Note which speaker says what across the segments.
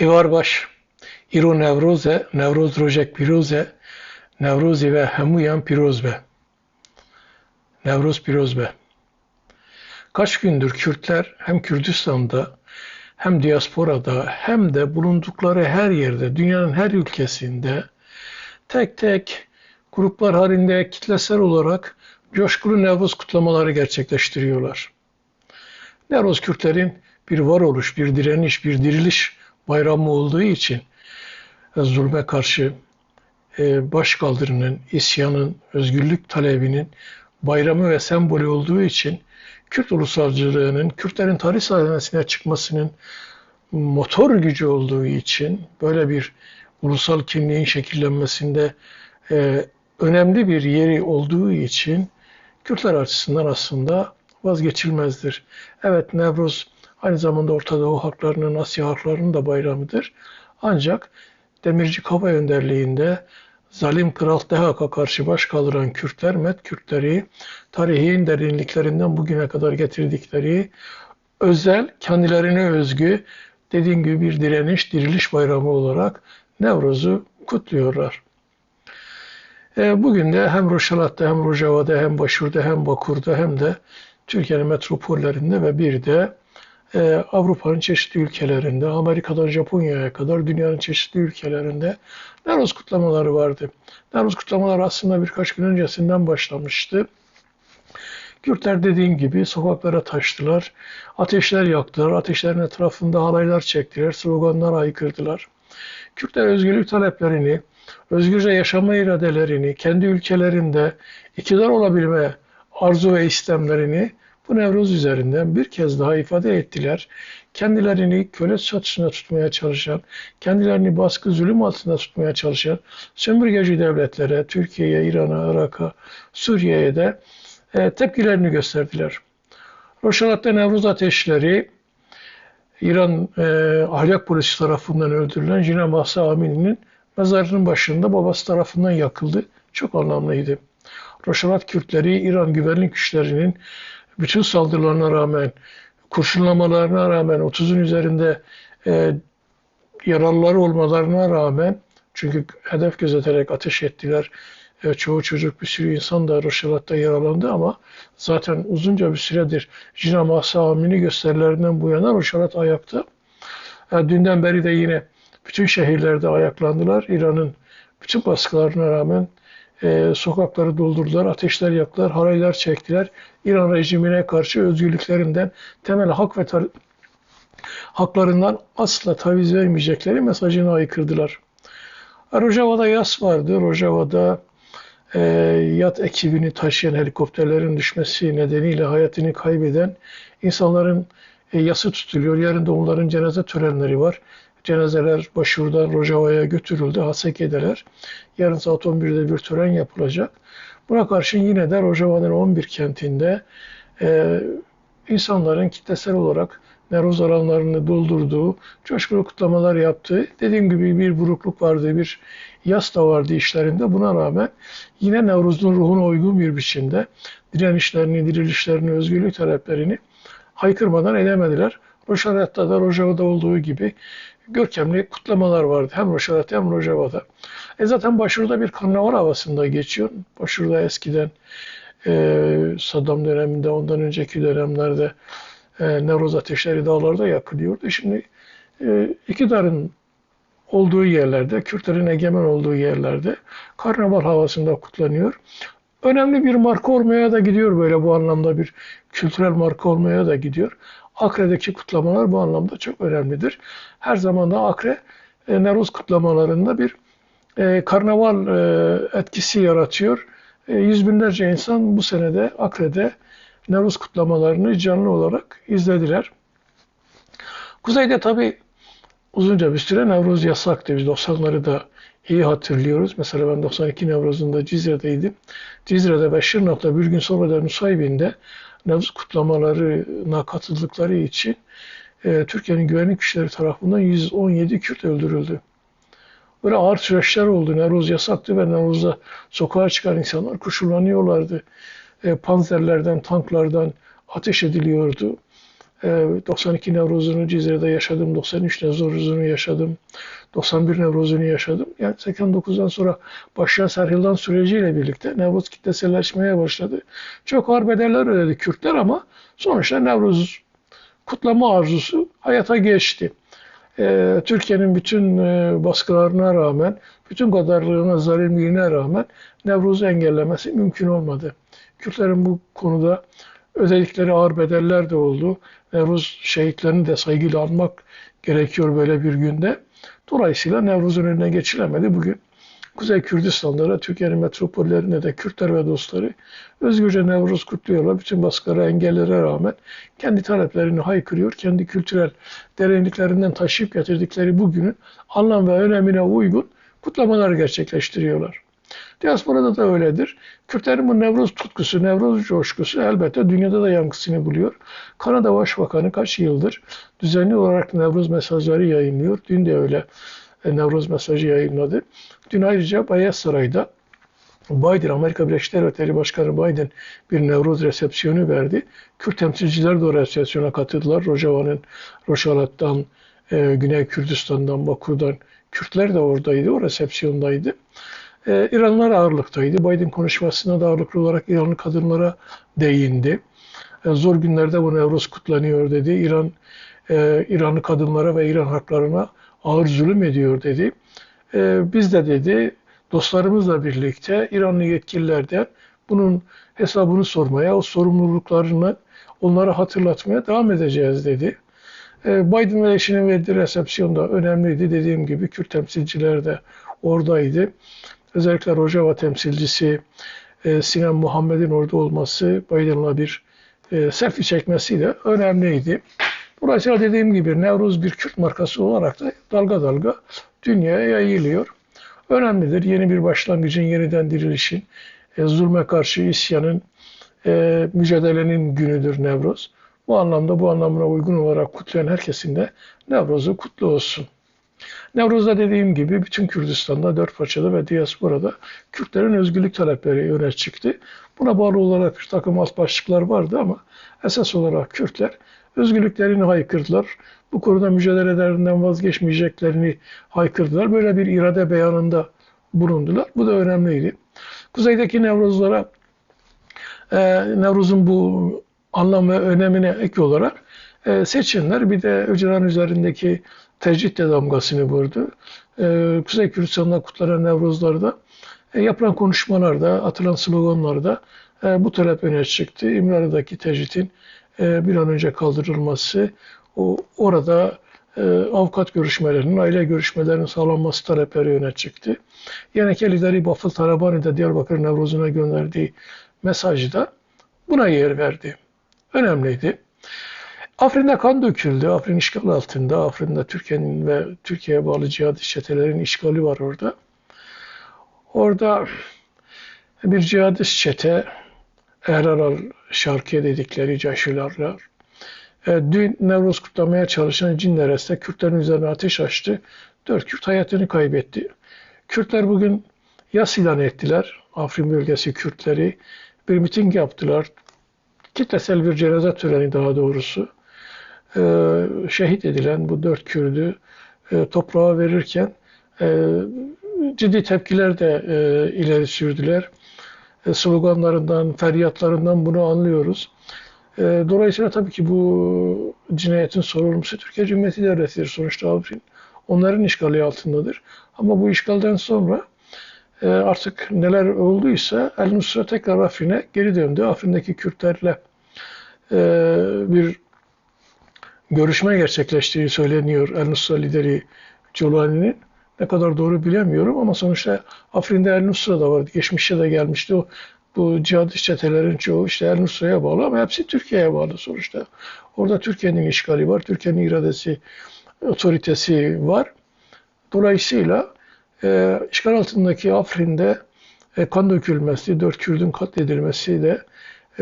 Speaker 1: Evarbaş, İro Nevroze, Nevroz Rojek Piroze, Nevrozi ve Hemuyan Pirozbe. Nevroz Pirozbe. Kaç gündür Kürtler hem Kürdistan'da hem diasporada hem de bulundukları her yerde, dünyanın her ülkesinde tek tek gruplar halinde kitlesel olarak coşkulu Nevruz kutlamaları gerçekleştiriyorlar. Nevruz Kürtlerin bir varoluş, bir direniş, bir diriliş bayramı olduğu için e, zulme karşı e, başkaldırının, isyanın, özgürlük talebinin bayramı ve sembolü olduğu için Kürt ulusalcılığının, Kürtlerin tarih sahnesine çıkmasının motor gücü olduğu için böyle bir ulusal kimliğin şekillenmesinde e, önemli bir yeri olduğu için Kürtler açısından aslında vazgeçilmezdir. Evet Nevruz aynı zamanda Orta Doğu halklarının, Asya halklarının da bayramıdır. Ancak Demirci Kaba önderliğinde zalim Kral Dehak'a karşı baş kaldıran Kürtler, Met Kürtleri tarihin derinliklerinden bugüne kadar getirdikleri özel, kendilerine özgü dediğim gibi bir direniş, diriliş bayramı olarak Nevruz'u kutluyorlar. E, bugün de hem Roşalat'ta hem Rojava'da hem Başur'da hem Bakur'da hem de Türkiye'nin metropollerinde ve bir de e, Avrupa'nın çeşitli ülkelerinde, Amerika'dan Japonya'ya kadar dünyanın çeşitli ülkelerinde Nevruz kutlamaları vardı. Nevruz kutlamaları aslında birkaç gün öncesinden başlamıştı. Kürtler dediğim gibi sokaklara taştılar, ateşler yaktılar, ateşlerin etrafında halaylar çektiler, sloganlar aykırdılar. Kürtler özgürlük taleplerini, özgürce yaşama iradelerini, kendi ülkelerinde iktidar olabilme arzu ve istemlerini bu Nevruz üzerinden bir kez daha ifade ettiler. Kendilerini köle çatısına tutmaya çalışan, kendilerini baskı zulüm altında tutmaya çalışan sömürgeci devletlere, Türkiye'ye, İran'a, Irak'a, Suriye'ye de e, tepkilerini gösterdiler. Roşalat'ta Nevruz ateşleri İran e, ahlak polisi tarafından öldürülen Jina Mahsa Amini'nin mezarının başında babası tarafından yakıldı. Çok anlamlıydı. Roşalat Kürtleri İran güvenlik güçlerinin bütün saldırılarına rağmen, kurşunlamalarına rağmen, 30'un üzerinde e, yaralıları olmalarına rağmen, çünkü hedef gözeterek ateş ettiler, e, çoğu çocuk bir sürü insan da Roşalat'ta yaralandı ama zaten uzunca bir süredir Jina Mahsa Amini gösterilerinden bu yana Roşalat ayakta. E, dünden beri de yine bütün şehirlerde ayaklandılar. İran'ın bütün baskılarına rağmen e, sokakları doldurdular, ateşler yaktılar, haraylar çektiler. İran rejimine karşı özgürlüklerinden, temel hak ve haklarından asla taviz vermeyecekleri mesajını aykırdılar. Rojava'da yas vardı. Rojava'da e, yat ekibini taşıyan helikopterlerin düşmesi nedeniyle hayatını kaybeden insanların e, yası tutuluyor. Yarın da onların cenaze törenleri var. Cenazeler Başur'dan Rojava'ya götürüldü. Haseke'deler. Yarın saat 11'de bir tören yapılacak. Buna karşın yine de Rojava'nın 11 kentinde e, insanların kitlesel olarak Nevruz alanlarını doldurduğu, coşkulu kutlamalar yaptığı, dediğim gibi bir burukluk vardı, bir yas da vardı işlerinde. Buna rağmen yine Nevruz'un ruhuna uygun bir biçimde direnişlerini, dirilişlerini, özgürlük taleplerini haykırmadan edemediler. Roşarat'ta da Rojava'da olduğu gibi görkemli kutlamalar vardı. Hem Roşarat'ta hem Rojava'da. E zaten Başur'da bir karnaval havasında geçiyor. Başur'da eskiden e, Saddam döneminde, ondan önceki dönemlerde e, Nevroz ateşleri dağlarda yakılıyordu. Şimdi e, iktidarın olduğu yerlerde, Kürtlerin egemen olduğu yerlerde karnaval havasında kutlanıyor. Önemli bir marka olmaya da gidiyor böyle bu anlamda bir kültürel marka olmaya da gidiyor. Akre'deki kutlamalar bu anlamda çok önemlidir. Her zaman da Akre e, Nevruz kutlamalarında bir e, karnaval e, etkisi yaratıyor. E, yüz binlerce insan bu senede Akre'de Nevruz kutlamalarını canlı olarak izlediler. Kuzeyde tabi uzunca bir süre Nevruz yasaktı. Biz 90'ları da iyi hatırlıyoruz. Mesela ben 92 Nevruz'unda Cizre'deydim. Cizre'de Beşir Nokta bir gün sonra da Nusaybin'de Nevruz kutlamalarına katıldıkları için e, Türkiye'nin güvenlik güçleri tarafından 117 Kürt öldürüldü. Böyle ağır süreçler oldu. Nevruz yasaktı ve Nevruz'da sokağa çıkan insanlar koşullanıyorlardı. E, panzerlerden, tanklardan ateş ediliyordu. Ee, 92 Nevruz'unu Cizre'de yaşadım, 93 Nevruz'unu yaşadım, 91 Nevruz'unu yaşadım. Yani 89'dan sonra başlayan Serhildan süreciyle birlikte Nevruz kitleselleşmeye başladı. Çok ağır bedeller ödedi Kürtler ama sonuçta Nevruz kutlama arzusu hayata geçti. Ee, Türkiye'nin bütün e, baskılarına rağmen, bütün gadarlığına, zalimliğine rağmen Nevruz'u engellemesi mümkün olmadı. Kürtlerin bu konuda ödedikleri ağır bedeller de oldu. Nevruz şehitlerini de saygıyla anmak gerekiyor böyle bir günde. Dolayısıyla Nevruz'un önüne geçilemedi. Bugün Kuzey Kürdistan'da da Türkiye'nin metropollerinde de Kürtler ve dostları özgürce Nevruz kutluyorlar. Bütün baskılara, engellere rağmen kendi taleplerini haykırıyor. Kendi kültürel derinliklerinden taşıyıp getirdikleri bugünün anlam ve önemine uygun kutlamalar gerçekleştiriyorlar. Diasporada da öyledir. Kürtlerin bu Nevruz tutkusu, Nevruz coşkusu elbette dünyada da yankısını buluyor. Kanada Başbakanı kaç yıldır düzenli olarak Nevruz mesajları yayınlıyor. Dün de öyle e, Nevruz mesajı yayınladı. Dün ayrıca Beyaz Saray'da Biden, Amerika Birleşik Devletleri Başkanı Biden bir Nevruz resepsiyonu verdi. Kürt temsilciler de o resepsiyona katıldılar. Rojava'nın, Roşalat'tan, e, Güney Kürdistan'dan, Bakur'dan Kürtler de oradaydı, o resepsiyondaydı. Ee, İranlılar ağırlıktaydı. Biden konuşmasında da ağırlıklı olarak İranlı kadınlara değindi. Ee, zor günlerde bu Nevruz kutlanıyor dedi. İran e, İranlı kadınlara ve İran haklarına ağır zulüm ediyor dedi. Ee, biz de dedi dostlarımızla birlikte İranlı yetkililerden bunun hesabını sormaya, o sorumluluklarını onlara hatırlatmaya devam edeceğiz dedi. Biden ve eşinin verdiği resepsiyonda önemliydi. Dediğim gibi Kürt temsilciler de oradaydı. Özellikle Rojava temsilcisi e, Sinan Muhammed'in orada olması, Biden'la bir e, selfie çekmesiyle önemliydi. Dolayısıyla dediğim gibi Nevruz bir Kürt markası olarak da dalga dalga dünyaya yayılıyor. Önemlidir. Yeni bir başlangıcın, yeniden dirilişin, e, zulme karşı isyanın, e, mücadelenin günüdür Nevruz. Bu anlamda bu anlamına uygun olarak kutlayan herkesin de Nevruz'u kutlu olsun. Nevruz'da dediğim gibi bütün Kürdistan'da, dört parçada ve diasporada Kürtlerin özgürlük talepleri öne çıktı. Buna bağlı olarak bir takım alt başlıklar vardı ama esas olarak Kürtler özgürlüklerini haykırdılar. Bu konuda mücadelelerinden vazgeçmeyeceklerini haykırdılar. Böyle bir irade beyanında bulundular. Bu da önemliydi. Kuzeydeki Nevruzlara e, Nevruz'un bu anlam ve önemine ek olarak e, seçimler bir de Öcalan üzerindeki tercih de damgasını vurdu. E, Kuzey Kürdistan'da kutlanan Nevruzlar'da e, yapılan konuşmalarda, atılan sloganlarda e, bu talep öne çıktı. İmralı'daki tecritin e, bir an önce kaldırılması, o orada e, avukat görüşmelerinin, aile görüşmelerinin sağlanması talepleri öne çıktı. Yeneke lideri Bafıl Tarabani de Diyarbakır Nevruz'una gönderdiği mesajda buna yer verdi. Önemliydi. Afrin'de kan döküldü. Afrin işgal altında. Afrin'de Türkiye'nin ve Türkiye'ye bağlı cihad çetelerin işgali var orada. Orada bir cihadist çete Ehlalar şarkıya dedikleri caşilarlar. E, dün Nevruz kutlamaya çalışan Cinneres'te Kürtlerin üzerine ateş açtı. Dört Kürt hayatını kaybetti. Kürtler bugün yas ilan ettiler. Afrin bölgesi Kürtleri bir miting yaptılar. Kitlesel bir cenaze töreni daha doğrusu. E, şehit edilen bu dört Kürdü e, toprağa verirken e, ciddi tepkiler de ileri sürdüler. Sloganlarından, feryatlarından bunu anlıyoruz. Dolayısıyla tabii ki bu cinayetin sorumlusu Türkiye Cumhuriyeti Devleti'dir sonuçta Afrin. Onların işgali altındadır. Ama bu işgalden sonra artık neler olduysa El Nusra tekrar Afrin'e geri döndü. Afrin'deki Kürtlerle bir görüşme gerçekleştiği söyleniyor El Nusra lideri Colani'nin. Ne kadar doğru bilemiyorum ama sonuçta Afrin'de El Nusra da vardı. Geçmişte de gelmişti. O, bu cihadist çetelerin çoğu işte El Nusra'ya bağlı ama hepsi Türkiye'ye bağlı sonuçta. Orada Türkiye'nin işgali var. Türkiye'nin iradesi, otoritesi var. Dolayısıyla e, işgal altındaki Afrin'de e, kan dökülmesi, dört Kürdün katledilmesi de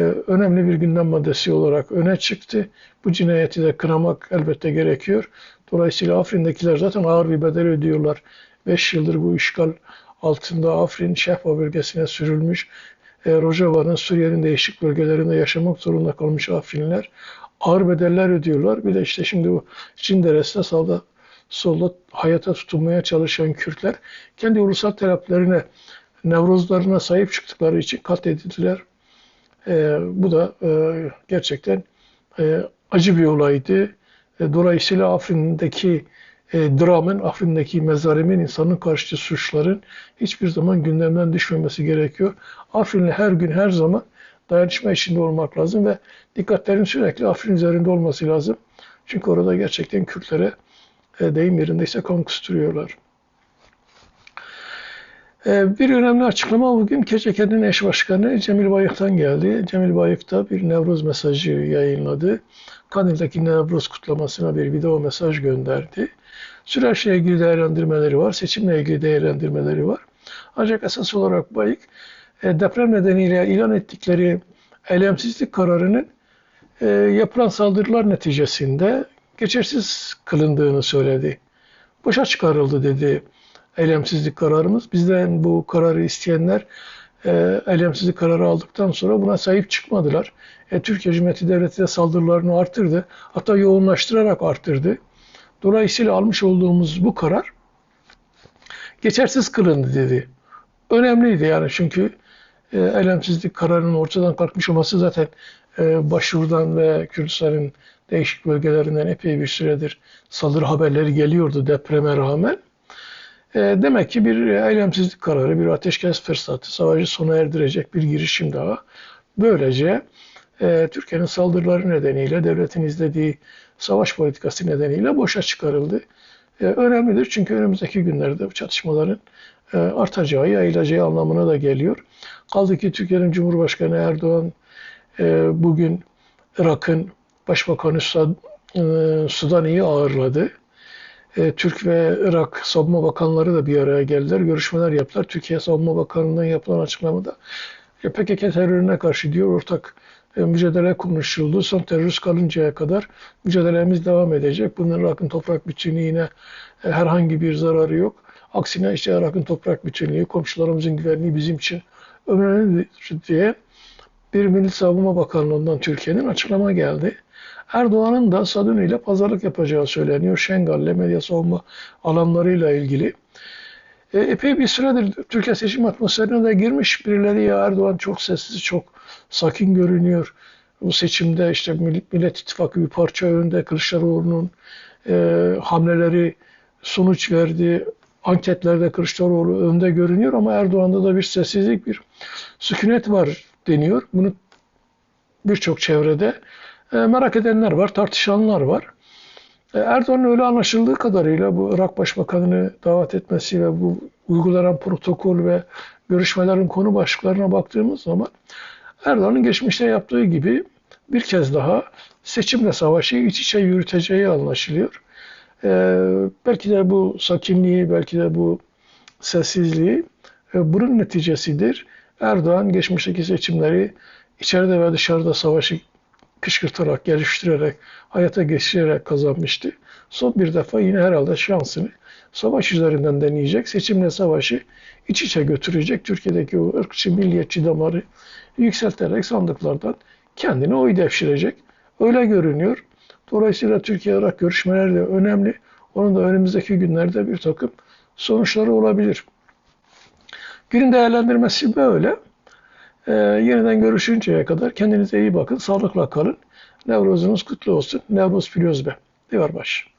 Speaker 1: önemli bir gündem maddesi olarak öne çıktı. Bu cinayeti de kınamak elbette gerekiyor. Dolayısıyla Afrin'dekiler zaten ağır bir bedel ödüyorlar. 5 yıldır bu işgal altında Afrin Şehba bölgesine sürülmüş. E, Rojava'nın Suriye'nin değişik bölgelerinde yaşamak zorunda kalmış Afrinler ağır bedeller ödüyorlar. Bir de işte şimdi bu Cinderes'te sağda solda hayata tutunmaya çalışan Kürtler kendi ulusal taleplerine, Nevrozlarına sahip çıktıkları için katledildiler. E, bu da e, gerçekten e, acı bir olaydı. E, dolayısıyla Afrin'deki e, dramın, Afrin'deki mezarimin, insanın karşıtı suçların hiçbir zaman gündemden düşmemesi gerekiyor. Afrin'le her gün, her zaman dayanışma içinde olmak lazım ve dikkatlerin sürekli Afrin üzerinde olması lazım. Çünkü orada gerçekten Kürtlere e, deyim yerindeyse kan kusturuyorlar. E, bir önemli açıklama bugün Keçeken'in eş başkanı Cemil Bayık'tan geldi. Cemil Bayık da bir Nevruz mesajı yayınladı. Kandil'deki Nevruz kutlamasına bir video mesaj gönderdi. Süreçle ilgili değerlendirmeleri var, seçimle ilgili değerlendirmeleri var. Ancak esas olarak Bayık e, deprem nedeniyle ilan ettikleri eylemsizlik kararının e, yapılan saldırılar neticesinde geçersiz kılındığını söyledi. Boşa çıkarıldı dedi eylemsizlik kararımız. Bizden bu kararı isteyenler e, eylemsizlik kararı aldıktan sonra buna sahip çıkmadılar. E, Türkiye Cumhuriyeti Devleti de saldırılarını artırdı. Hatta yoğunlaştırarak arttırdı. Dolayısıyla almış olduğumuz bu karar geçersiz kılındı dedi. Önemliydi yani çünkü e, eylemsizlik kararının ortadan kalkmış olması zaten e, başvurudan ve Kürdistan'ın değişik bölgelerinden epey bir süredir saldırı haberleri geliyordu depreme rağmen. E, demek ki bir eylemsizlik kararı, bir ateşkes fırsatı, savaşı sona erdirecek bir girişim daha. Böylece e, Türkiye'nin saldırıları nedeniyle, devletin izlediği savaş politikası nedeniyle boşa çıkarıldı. E, önemlidir çünkü önümüzdeki günlerde bu çatışmaların e, artacağı, yayılacağı anlamına da geliyor. Kaldı ki Türkiye'nin Cumhurbaşkanı Erdoğan e, bugün Irak'ın Başbakanı e, Sudani'yi ağırladı. E, Türk ve Irak Savunma Bakanları da bir araya geldiler. Görüşmeler yaptılar. Türkiye Savunma Bakanlığı'ndan yapılan açıklamada PKK terörüne karşı diyor ortak mücadele konuşuldu. Son terörist kalıncaya kadar mücadelemiz devam edecek. Bunun Irak'ın toprak bütünlüğüne herhangi bir zararı yok. Aksine işte Irak'ın toprak bütünlüğü, komşularımızın güvenliği bizim için önemli diye bir Milli Savunma Bakanlığı'ndan Türkiye'nin açıklama geldi. Erdoğan'ın da Sadun ile pazarlık yapacağı söyleniyor. Şengal'le medya savunma alanlarıyla ilgili. E, epey bir süredir Türkiye seçim atmosferine de girmiş birileri ya Erdoğan çok sessiz, çok sakin görünüyor. Bu seçimde işte Millet İttifakı bir parça önünde Kılıçdaroğlu'nun e, hamleleri sonuç verdi. Anketlerde Kılıçdaroğlu önde görünüyor ama Erdoğan'da da bir sessizlik, bir sükunet var deniyor. Bunu birçok çevrede e, merak edenler var, tartışanlar var. E, Erdoğan'ın öyle anlaşıldığı kadarıyla bu Irak Başbakanı'nı davet etmesi ve bu uygulanan protokol ve görüşmelerin konu başlıklarına baktığımız zaman Erdoğan'ın geçmişte yaptığı gibi bir kez daha seçimle savaşı iç içe yürüteceği anlaşılıyor. Ee, belki de bu sakinliği, belki de bu sessizliği e, bunun neticesidir. Erdoğan geçmişteki seçimleri içeride ve dışarıda savaşı kışkırtarak, geliştirerek, hayata geçirerek kazanmıştı. Son bir defa yine herhalde şansını savaş üzerinden deneyecek. Seçimle savaşı iç içe götürecek. Türkiye'deki o ırkçı, milliyetçi damarı yükselterek sandıklardan kendine oy devşirecek. Öyle görünüyor. Dolayısıyla Türkiye-Irak görüşmeleri de önemli. Onun da önümüzdeki günlerde bir takım sonuçları olabilir. Günün değerlendirmesi böyle. Ee, yeniden görüşünceye kadar kendinize iyi bakın, sağlıkla kalın. Nevrozunuz kutlu olsun. Nevruz Firuzbe. Divarbaş.